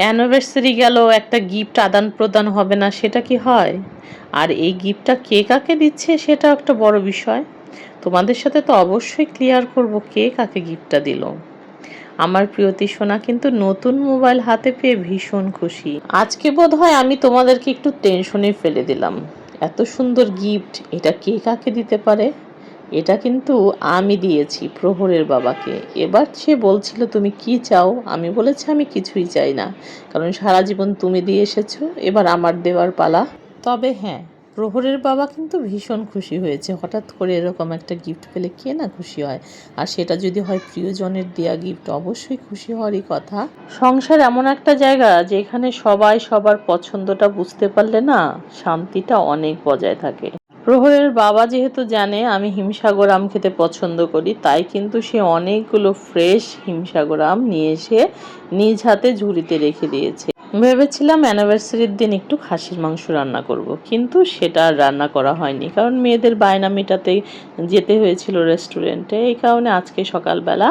Anniversary গেল, একটা gift আদান প্রদান হবে না, সেটা কি হয়? আর এই গিফটটা কে কাকে দিচ্ছে, সেটা একটা বড় বিষয়। তোমাদের সাথে তো অবশ্যই ক্লিয়ার করব কে কাকে গিফটটা দিল। আমার প্রিয়তি সোনা কিন্তু নতুন মোবাইল হাতে পেয়ে ভীষণ খুশি। আজকে বোধ হয় আমি তোমাদেরকে একটু টেনশনে ফেলে দিলাম। এত সুন্দর গিফট, এটা কে কাকে দিতে পারে? এটা কিন্তু আমি দিয়েছি প্রহরের বাবাকে। এবার সে বলছিল, তুমি কি চাও? আমি বলেছি, আমি কিছুই চাই না। কারণ সারা জীবন তুমি দিয়ে এসেছ, এবার আমার দেওয়ার পালা। তবে হ্যাঁ প্রহরের বাবা কিন্তু ভীষণ খুশি হয়েছে। হঠাৎ করে এরকম একটা গিফট পেলে কে না খুশি হয়? আর সেটা যদি হয় প্রিয়জনের দেয়া গিফট অবশ্যই খুশি হওয়ারই কথা। সংসার এমন একটা জায়গা যেখানে সবাই সবার পছন্দটা বুঝতে পারলে না, শান্তিটা অনেক বজায় থাকে। প্রহরের বাবা যেহেতু জানে আমি হিমসাগর আম খেতে পছন্দ করি, তাই কিন্তু সে অনেকগুলো ফ্রেশ হিমসাগর আম নিয়ে এসে নিজ হাতে ঝুড়িতে রেখে দিয়েছে ভেবেছিলাম অ্যানিভার্সারির দিন একটু খাসির মাংস রান্না করব। কিন্তু সেটা আর রান্না করা হয়নি, কারণ মেয়েদের বায়না মেটাতে যেতে হয়েছিল রেস্টুরেন্টে, এই কারণে আজকে সকালবেলা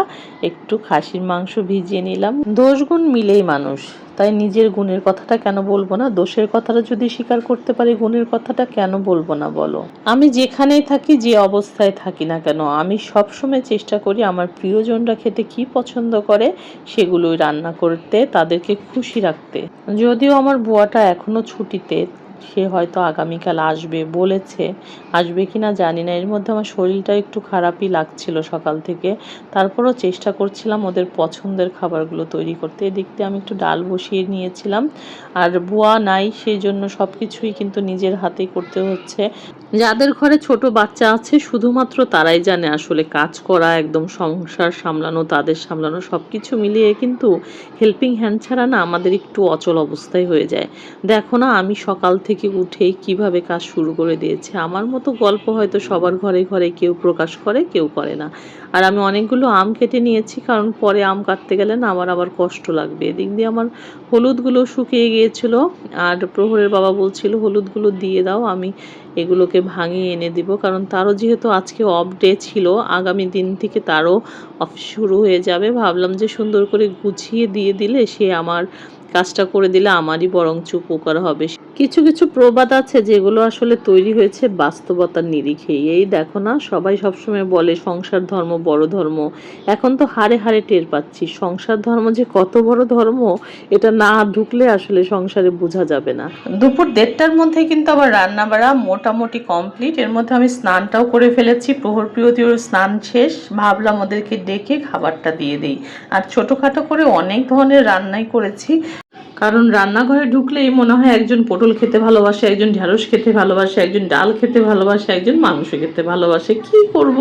একটু খাসির মাংস ভিজিয়ে নিলাম দোষ গুণ মিলেই মানুষ তাই নিজের গুণের কথাটা কেন বলব না? দোষের কথাটা যদি স্বীকার করতে পারি, গুণের কথাটা কেন বলব না বলো? আমি যেখানেই থাকি, যে অবস্থায় থাকি না কেন, আমি সবসময় চেষ্টা করি আমার প্রিয়জনরা খেতে কি পছন্দ করে, সেগুলোই রান্না করতে, তাদেরকে খুশি রাখতে। যদিও আমার বুয়াটা এখনও ছুটিতে সে হয়তো আগামীকাল আসবে, বলেছে। আসবে কি না জানি না। এর মধ্যে আমার শরীরটা একটু খারাপই লাগছিল সকাল থেকে। তারপরও চেষ্টা করছিলাম ওদের পছন্দের খাবারগুলো তৈরি করতে। দিয়ে আমি একটু ডাল বসিয়ে নিয়েছিলাম। আর বুয়া নাই, সেই জন্য সব কিছুই কিন্তু নিজের হাতে করতে হচ্ছে। যাদের ঘরে ছোট বাচ্চা আছে, শুধুমাত্র তারাই জানে আসলে কাজ করা, একদম সংসার সামলানো, তাদের সামলানো সব কিছু মিলিয়ে কিন্তু হেল্পিং হ্যান্ড ছাড়া না আমাদের একটু অচল অবস্থায় হয়ে যায়। দেখো না, আমি সকাল থেকে উঠেই কীভাবে কাজ শুরু করে দিয়েছি। আমার মতো গল্প হয়তো সবার ঘরে ঘরে কেউ প্রকাশ করে, কেউ করে না। আর আমি অনেকগুলো আম কেটে নিয়েছি, কারণ পরে আম কাটতে গেলে না আমার আবার কষ্ট লাগবে। এদিক দিয়ে আমার হলুদগুলো শুকিয়ে গিয়েছিল, আর প্রহরের বাবা বলছিল, হলুদগুলো দিয়ে দাও, আমি এগুলোকে ভাঙিয়ে এনে দিব। কারণ তারও যেহেতু আজকে অফ ডে ছিল, আগামী দিন থেকে তারও অফ শুরু হয়ে যাবে। ভাবলাম যে সুন্দর করে গুছিয়ে দিয়ে দিলে সে আমার কাজটা করে দিলে আমারই বরঞ্চ উপকার হবে। কিছু কিছু প্রবাদ আছে যেগুলো আসলে তৈরি হয়েছে বাস্তবতার নিরিখেই। এই দেখো না, সবাই সবসময় বলে সংসার ধর্ম বড় ধর্ম। এখন তো হারে হারে টের পাচ্ছি। সংসার ধর্ম যে কত বড় ধর্ম, এটা না ঢুকলে আসলে সংসারে বোঝা যাবে না। দুপুর দেড়টার মধ্যে কিন্তু আবার রান্না বাড়া মোটামুটি কমপ্লিট। এর মধ্যে আমি স্নানটাও করে ফেলেছি। প্রহর প্রিয়তির স্নান শেষ। ভাবলাম ওদেরকে ডেকে খাবারটা দিয়ে দিই। আর ছোটোখাটো করে অনেক ধরনের রান্নাই করেছি। কারণ রান্নাঘরে ঢুকলেই মনে হয় একজন পটল খেতে ভালোবাসে, একজন ঢ্যাঁড়স খেতে ভালোবাসে, একজন ডাল খেতে ভালোবাসে, একজন মাংস খেতে ভালোবাসে। কি করব?